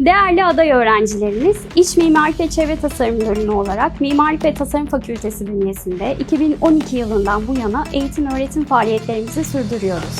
Değerli aday öğrencilerimiz, İç Mimarlık ve Çevre Tasarım bölümü olarak Mimarlık ve Tasarım Fakültesi bünyesinde 2012 yılından bu yana eğitim öğretim faaliyetlerimizi sürdürüyoruz.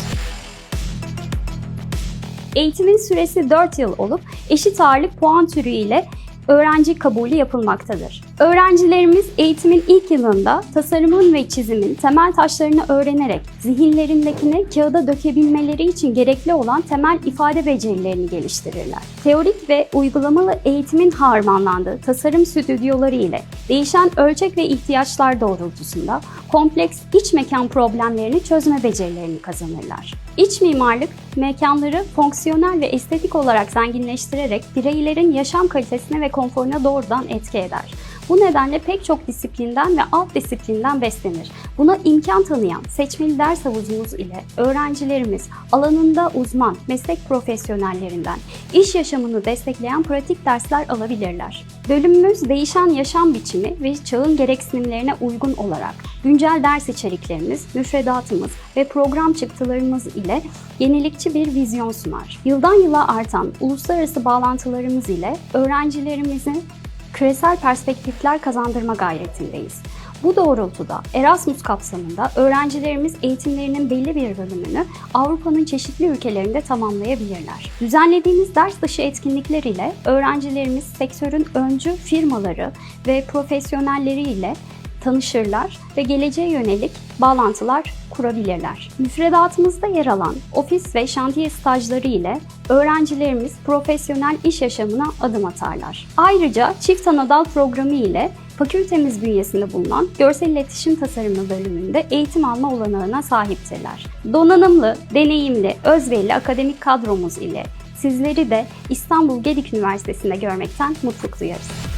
Eğitimin süresi 4 yıl olup eşit ağırlık puan türü ile öğrenci kabulü yapılmaktadır. Öğrencilerimiz eğitimin ilk yılında tasarımın ve çizimin temel taşlarını öğrenerek zihinlerindekini kağıda dökebilmeleri için gerekli olan temel ifade becerilerini geliştirirler. Teorik ve uygulamalı eğitimin harmanlandığı tasarım stüdyoları ile değişen ölçek ve ihtiyaçlar doğrultusunda kompleks iç mekan problemlerini çözme becerilerini kazanırlar. İç mimarlık, mekanları fonksiyonel ve estetik olarak zenginleştirerek bireylerin yaşam kalitesine ve konforuna doğrudan etki eder. Bu nedenle pek çok disiplinden ve alt disiplinden beslenir. Buna imkan tanıyan seçmeli ders havuzumuz ile öğrencilerimiz alanında uzman meslek profesyonellerinden iş yaşamını destekleyen pratik dersler alabilirler. Bölümümüz değişen yaşam biçimi ve çağın gereksinimlerine uygun olarak güncel ders içeriklerimiz, müfredatımız ve program çıktılarımız ile yenilikçi bir vizyon sunar. Yıldan yıla artan uluslararası bağlantılarımız ile öğrencilerimizin küresel perspektifler kazandırma gayretindeyiz. Bu doğrultuda Erasmus kapsamında öğrencilerimiz eğitimlerinin belli bir bölümünü Avrupa'nın çeşitli ülkelerinde tamamlayabilirler. Düzenlediğimiz ders dışı etkinlikler ile öğrencilerimiz sektörün öncü firmaları ve profesyonelleri ile tanışırlar ve geleceğe yönelik bağlantılar kurabilirler. Müfredatımızda yer alan ofis ve şantiye stajları ile öğrencilerimiz profesyonel iş yaşamına adım atarlar. Ayrıca çift anadal programı ile fakültemiz bünyesinde bulunan Görsel İletişim Tasarımı bölümünde eğitim alma olanağına sahiptirler. Donanımlı, deneyimli, özverili akademik kadromuz ile sizleri de İstanbul Gedik Üniversitesi'nde görmekten mutluluk duyarız.